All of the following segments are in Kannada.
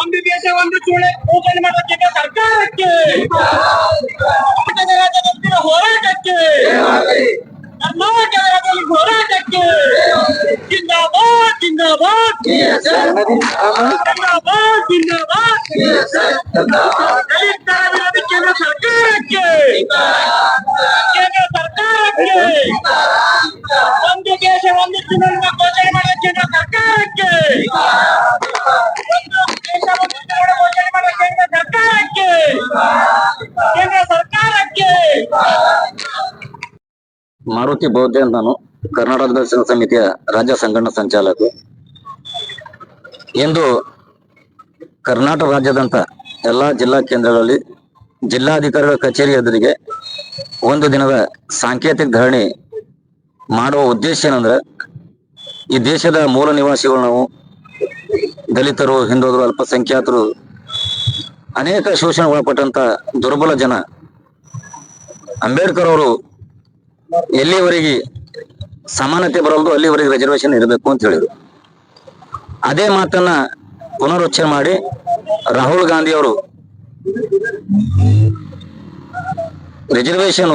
ಒಂದು ದೇಶ ಒಂದು ಚೂಳೆ. ಪೂಜನೆ ಮಾಡೋದಕ್ಕೆ ಸರ್ಕಾರಕ್ಕೆ. ರಾಜ್ಯದಲ್ಲಿನ ಹೋರಾಟಕ್ಕೆ. ಕರ್ನಾಟಕ ರಾಜ್ಯದಲ್ಲಿ ಹೋರಾಟಕ್ಕೆ. ಜಿಂದಾಬಾದ್ ಜಿಂದಾಬಾದ್. ಜಿಂದಾಬಾದ್ ಜಿಂದಾಬಾದ್. ದಲಿತ ಕೇಂದ್ರ ಸರ್ಕಾರಕ್ಕೆ. ಕೇಂದ್ರ ಸರ್ಕಾರಕ್ಕೆ. ಒಂದು ದೇಶ ಒಂದು ಚುನಾವಣೆ ಮಾರುತಿ ಬೌದ್ಧ ನಾನು ಕರ್ನಾಟಕ ದರ್ಶನ ಸಮಿತಿಯ ರಾಜ್ಯ ಸಂಘಟನಾ ಸಂಚಾಲಕ ಇಂದು ಕರ್ನಾಟಕ ರಾಜ್ಯದಂತ ಎಲ್ಲಾ ಜಿಲ್ಲಾ ಕೇಂದ್ರಗಳಲ್ಲಿ ಜಿಲ್ಲಾಧಿಕಾರಿಗಳ ಕಚೇರಿ ಎದುರಿಗೆ ಒಂದು ದಿನದ ಸಾಂಕೇತಿಕ ಧರಣಿ ಮಾಡುವ ಉದ್ದೇಶ ಏನಂದ್ರೆ ಈ ದೇಶದ ಮೂಲ ನಿವಾಸಿಗಳು ನಾವು. ದಲಿತರು ಹಿಂದೂದರು ಅಲ್ಪಸಂಖ್ಯಾತರು, ಅನೇಕ ಶೋಷಣೆ ಒಳಪಟ್ಟಂತ ದುರ್ಬಲ ಜನ. ಅಂಬೇಡ್ಕರ್ ಅವರು ಎಲ್ಲಿವರೆಗೆ ಸಮಾನತೆ ಬರಲ್ದು ಅಲ್ಲಿವರೆಗೆ ರಿಸರ್ವೇಶನ್ ಇರಬೇಕು ಅಂತ ಹೇಳಿದರು. ಅದೇ ಮಾತನ್ನ ಪುನರುಚ್ಚಾರ ಮಾಡಿ ರಾಹುಲ್ ಗಾಂಧಿ ಅವರು ರಿಸರ್ವೇಶನ್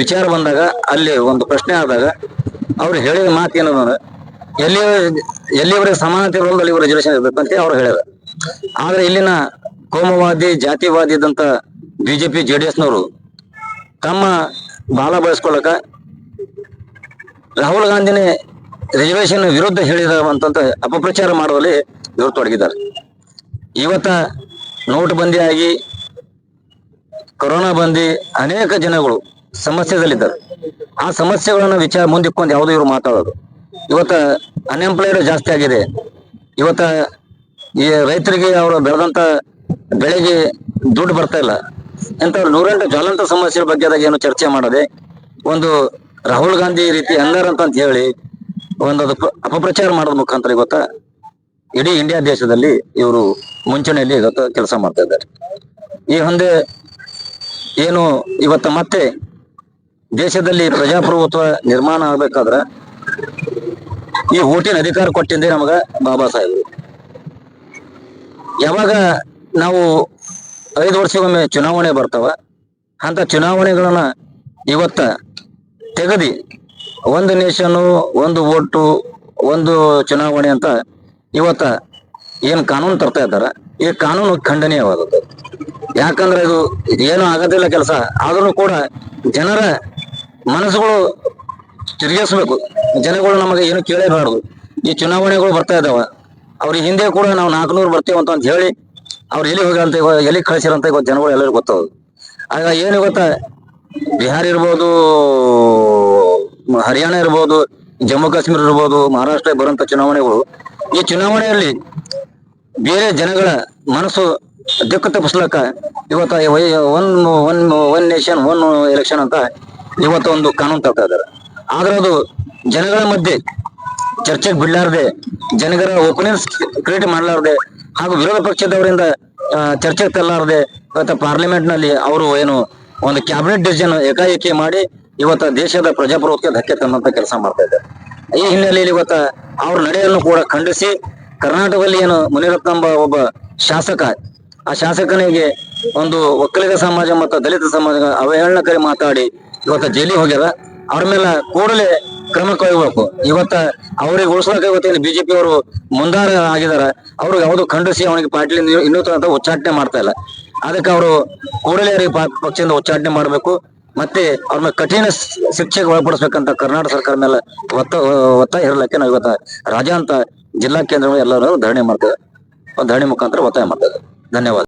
ವಿಚಾರ ಬಂದಾಗ ಅಲ್ಲಿ ಒಂದು ಪ್ರಶ್ನೆ ಆದಾಗ ಅವ್ರು ಹೇಳಿದ ಮಾತು ಏನಂದ್ರೆ ಎಲ್ಲಿ ಎಲ್ಲಿವರೆಗೆ ಸಮಾನತೆ ಇರೋದು ಅಲ್ಲಿವರೆಗೆ ರಿಸರ್ವೇಶನ್ ಇರಬೇಕು ಅಂತ ಅವ್ರು ಹೇಳ್ಯಾರ. ಆದ್ರೆ ಇಲ್ಲಿನ ಕೋಮವಾದಿ ಜಾತಿವಾದಿ ಇದ್ದಂತ ಬಿಜೆಪಿ ಜೆ ಡಿ ತಮ್ಮ ಬಾಲ ಬಳಸ್ಕೊಳ್ಳಕ ರಾಹುಲ್ ಗಾಂಧಿನೇ ರಿಸರ್ವೇಶನ್ ವಿರುದ್ಧ ಹೇಳಿದ ಅಂತಂತ ಅಪಪ್ರಚಾರ ಮಾಡುವಲ್ಲಿ ಇವರು ತೊಡಗಿದ್ದಾರೆ. ಇವತ್ತ ನೋಟ್ ಬಂದಿ ಆಗಿ ಕೊರೋನಾ ಬಂದಿ ಅನೇಕ ಜನಗಳು ಸಮಸ್ಯೆದಲ್ಲಿದ್ದಾರೆ. ಆ ಸಮಸ್ಯೆಗಳನ್ನ ವಿಚಾರ ಮುಂದಿಕ್ಕೊಂಡು ಯಾವುದೋ ಇವರು ಮಾತಾಡೋದು. ಇವತ್ತ ಅನ್ಎಂಪ್ಲಾಯ್ಡ್ ಜಾಸ್ತಿ ಆಗಿದೆ. ಇವತ್ತ ಈ ರೈತರಿಗೆ ಅವರು ಬೆಳೆದಂತ ಬೆಳೆಗೆ ದುಡ್ಡು ಬರ್ತಾ ಇಲ್ಲ. ಎಂಥವ್ರು ನೂರೆಂಟು ಜ್ವಲಂತ ಸಮಸ್ಯೆ ಬಗ್ಗೆ ಏನು ಚರ್ಚೆ ಮಾಡದೆ? ಒಂದು ರಾಹುಲ್ ಗಾಂಧಿ ರೀತಿ ಹಂಗಾರ ಅಂತ ಹೇಳಿ ಒಂದು ಅದು ಅಪಪ್ರಚಾರ ಮಾಡೋದ್ ಮುಖಾಂತರ ಇವತ್ತ ಇಡೀ ಇಂಡಿಯಾ ದೇಶದಲ್ಲಿ ಇವರು ಮುಂಚೂಣಿಯಲ್ಲಿ ಇವತ್ತು ಕೆಲಸ ಮಾಡ್ತಾ ಇದ್ದಾರೆ. ಈ ಹಿಂದೆ ಏನು ಇವತ್ತ ಮತ್ತೆ ದೇಶದಲ್ಲಿ ಪ್ರಜಾಪ್ರಭುತ್ವ ನಿರ್ಮಾಣ ಆಗ್ಬೇಕಾದ್ರ ಈ ಓಟಿನ ಅಧಿಕಾರ ಕೊಟ್ಟಿಂದೇ ನಮಗ ಬಾಬಾ ಸಾಹೇಬರು. ಯಾವಾಗ ನಾವು ಐದು ವರ್ಷಕ್ಕೊಮ್ಮೆ ಚುನಾವಣೆ ಬರ್ತಾವ, ಅಂತ ಚುನಾವಣೆಗಳನ್ನ ಇವತ್ತ ತೆಗದಿ ಒಂದು ನೇಷನ್ನು, ಒಂದು ಓಟು ಒಂದು ಚುನಾವಣೆ ಅಂತ ಇವತ್ತ ಏನ್ ಕಾನೂನು ತರ್ತಾ ಇದ್ದಾರ, ಈ ಕಾನೂನು ಖಂಡನೀಯವಾದದ್ದು. ಯಾಕಂದ್ರೆ ಇದು ಏನು ಆಗೋದಿಲ್ಲ ಕೆಲಸ, ಆದ್ರೂ ಕೂಡ ಜನರ ಮನಸ್ಸುಗಳು ತಿರುಗಿಸ್ಬೇಕು. ಜನಗಳು ನಮಗೆ ಏನು ಕೇಳೇಬಾರ್ದು. ಈ ಚುನಾವಣೆಗಳು ಬರ್ತಾ ಇದಾವ. ಅವ್ರಿಗೆ ಹಿಂದೆ ಕೂಡ ನಾವು ನಾಲ್ಕುನೂರು ಬರ್ತೇವೆ ಅಂತ ಹೇಳಿ ಅವ್ರು ಎಲ್ಲಿ ಹೋಗ್ಯಾರಂತ ಅಂತ ಎಲ್ಲಿ ಕಳಿಸಿರಂತ ಇವತ್ತು ಜನಗಳು ಎಲ್ಲರಿಗೂ ಗೊತ್ತವ್ ಆಗ ಏನು ಗೊತ್ತಾ? ಬಿಹಾರ ಇರ್ಬೋದು, ಹರಿಯಾಣ ಇರ್ಬೋದು, ಜಮ್ಮು ಕಾಶ್ಮೀರ ಇರ್ಬೋದು, ಮಹಾರಾಷ್ಟ್ರ ಬರುವಂತ ಚುನಾವಣೆಗಳು. ಈ ಚುನಾವಣೆಯಲ್ಲಿ ಬೇರೆ ಜನಗಳ ಮನಸ್ಸು ದಿಕ್ಕು ತಪ್ಪಿಸ್ಲಕ್ಕ ಇವತ್ತ one one one nation one election ಅಂತ ಇವತ್ತು ಒಂದು ಕಾನೂನು ತರ್ತಾ ಇದ್ದಾರೆ. ಆದ್ರೆ ಅದು ಜನಗಳ ಮಧ್ಯೆ ಚರ್ಚೆಗೆ ಬಿಡ್ಲಾರ್ದೆ, ಜನಗರ ಒಪಿನಿಯನ್ಸ್ ಕ್ರಿಯೇಟ್ ಮಾಡಲಾರದೆ ಹಾಗೂ ವಿರೋಧ ಪಕ್ಷದವರಿಂದ ಚರ್ಚೆಗೆ ತರಲಾರದೆ ಇವತ್ತು ಪಾರ್ಲಿಮೆಂಟ್ನಲ್ಲಿ ಅವರು ಏನು ಒಂದು ಕ್ಯಾಬಿನೆಟ್ ಡಿಸಿಷನ್ ಏಕಾಏಕಿ ಮಾಡಿ ಇವತ್ತ ದೇಶದ ಪ್ರಜಾಪ್ರಭುತ್ವಕ್ಕೆ ಧಕ್ಕೆ ತಂದಂತ ಕೆಲಸ ಮಾಡ್ತಾ ಇದ್ದಾರೆ. ಈ ಹಿನ್ನೆಲೆಯಲ್ಲಿ ಇವತ್ತ ಅವ್ರ ನಡೆಯನ್ನು ಕೂಡ ಖಂಡಿಸಿ ಕರ್ನಾಟಕದಲ್ಲಿ ಏನು ಮುನಿರತ್ನ ಎಂಬ ಒಬ್ಬ ಶಾಸಕ, ಆ ಶಾಸಕನಿಗೆ ಒಂದು ಒಕ್ಕಲಿಗ ಸಮಾಜ ಮತ್ತು ದಲಿತ ಸಮಾಜ ಅವಹೇಳನಕಾರಿ ಮಾತಾಡಿ ಇವತ್ತು ಜೈಲಿಗೆ ಹೋಗ್ಯಾರ. ಅವ್ರ ಮೇಲೆ ಕೂಡಲೇ ಕ್ರಮ ಕೈಗೊಳ್ಬೇಕು. ಇವತ್ತ ಅವ್ರಿಗೆ ಉಳಿಸ್ಲಕ ಇವತ್ತೇನು ಬಿಜೆಪಿ ಅವರು ಮುಂದಾರ ಆಗಿದಾರ. ಅವ್ರು ಯಾವುದು ಖಂಡಿಸಿ ಅವನಿಗೆ ಪಾಟೀಲ್ ಇನ್ನೂ ತನಕ ಉಚ್ಚಾಟನೆ ಮಾಡ್ತಾ ಇಲ್ಲ. ಅದಕ್ಕೆ ಅವರು ಕೂಡಲೇ ಅವರಿಗೆ ಪಕ್ಷದಿಂದ ಉಚ್ಚಾಟನೆ ಮಾಡಬೇಕು. ಮತ್ತೆ ಅವ್ರ ಮೇಲೆ ಕಠಿಣ ಶಿಕ್ಷೆಗೆ ಒಳಪಡಿಸ್ಬೇಕಂತ ಕರ್ನಾಟಕ ಸರ್ಕಾರ ಮೇಲೆ ಒತ್ತ ಒತ್ತಾಯ ಇರಲಿಕ್ಕೆ ನಾವು ಇವತ್ತ ರಾಜ್ಯಾಂತ ಜಿಲ್ಲಾ ಕೇಂದ್ರಗಳು ಎಲ್ಲರೂ ಧರಣಿ ಮಾಡ್ತೇವೆ. ಧರಣಿ ಮುಖಾಂತರ ಒತ್ತಾಯ ಮಾಡ್ತೇವೆ. ಧನ್ಯವಾದ.